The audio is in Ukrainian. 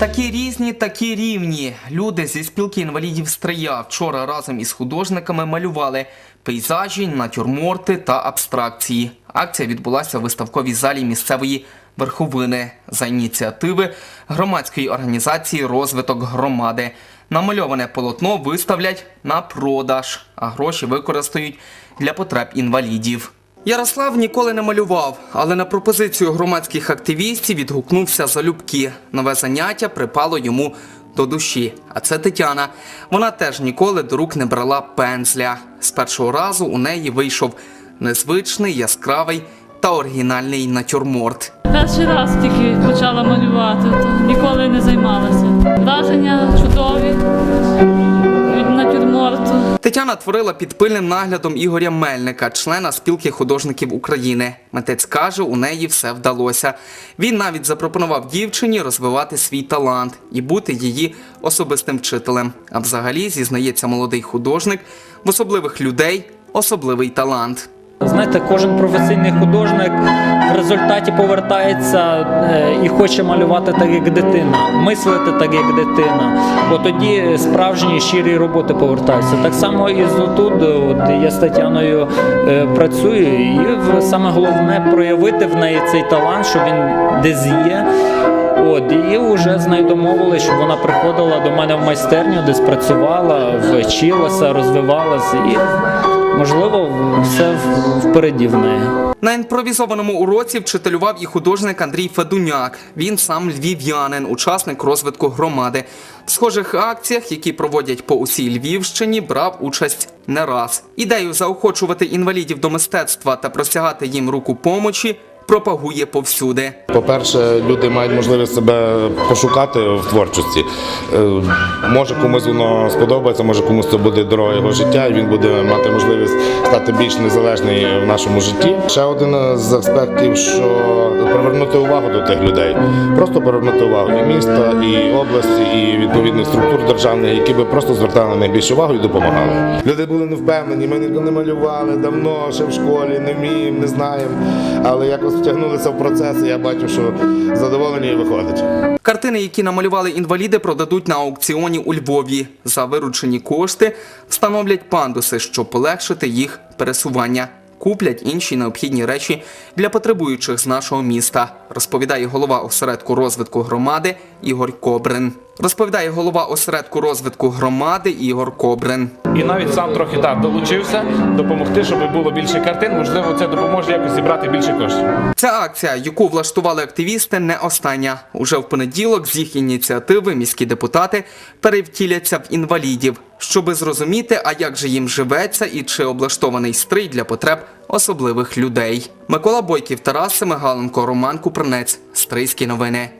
Такі різні, такі рівні. Люди зі спілки інвалідів Стрия вчора разом із художниками малювали пейзажі, натюрморти та абстракції. Акція відбулася в виставковій залі місцевої верховини за ініціативи громадської організації Розвиток громади. Намальоване полотно виставлять на продаж, а гроші використають для потреб інвалідів. Ярослав ніколи не малював, але на пропозицію громадських активістів відгукнувся залюбки. Нове заняття припало йому до душі. А це Тетяна. Вона теж ніколи до рук не брала пензля. З першого разу у неї вийшов незвичний, яскравий та оригінальний натюрморт. Перший раз тільки почала малювати, то ніколи не займалася. Тетяна творила під пильним наглядом Ігоря Мельника, члена спілки художників України. Митець каже, у неї все вдалося. Він навіть запропонував дівчині розвивати свій талант і бути її особистим вчителем. А взагалі, зізнається молодий художник, в особливих людей особливий талант. Знаєте, кожен професійний художник в результаті повертається е, і хоче малювати так, як дитина, мислити так, як дитина. Бо тоді справжні щирі роботи повертаються. Так само і з от я з Тетяною е, працюю, і саме головне проявити в неї цей талант, що він десь є. От, і вже з нею домовилися, щоб вона приходила до мене в майстерню, десь працювала, вчилася, розвивалася і, можливо, все впереді в неї. На імпровізованому уроці вчителював і художник Андрій Федуняк. Він сам львів'янин, учасник розвитку громади. В схожих акціях, які проводять по усій Львівщині, брав участь не раз. Ідею заохочувати інвалідів до мистецтва та простягати їм руку помочі пропагує повсюди. По-перше, люди мають можливість себе пошукати в творчості. Е, Може комусь воно сподобається, може комусь це буде дорога його життя, і він буде мати можливість стати більш незалежний в нашому житті. Ще один з аспектів, що привернути увагу до тих людей. Просто привернути увагу і міста, і області, і відповідних структур державних, які би просто звертали найбільшу увагу і допомагали. Люди були не впевнені, ми не малювали давно, ще в школі, не вміємо, не знаємо. Але якось втягнулися в процес, і я бачу, що задоволені і виходить. Картини, які намалювали інваліди, продадуть на аукціоні у Львові. За виручені кошти встановлять пандуси, щоб полегшити їх пересування. Куплять інші необхідні речі для потребуючих з нашого міста, розповідає голова осередку розвитку громади Ігор Кобрин. Розповідає голова осередку розвитку громади Ігор Кобрин. І навіть сам трохи так долучився допомогти, щоб було більше картин. Можливо, це допоможе якось зібрати більше коштів. Ця акція, яку влаштували активісти, не остання. Уже в понеділок з їх ініціативи міські депутати перевтіляться в інвалідів, щоби зрозуміти, а як же їм живеться і чи облаштований стрий для потреб особливих людей. Микола Бойків, Тарас Семигаленко, Роман Купринець. Стрийські новини.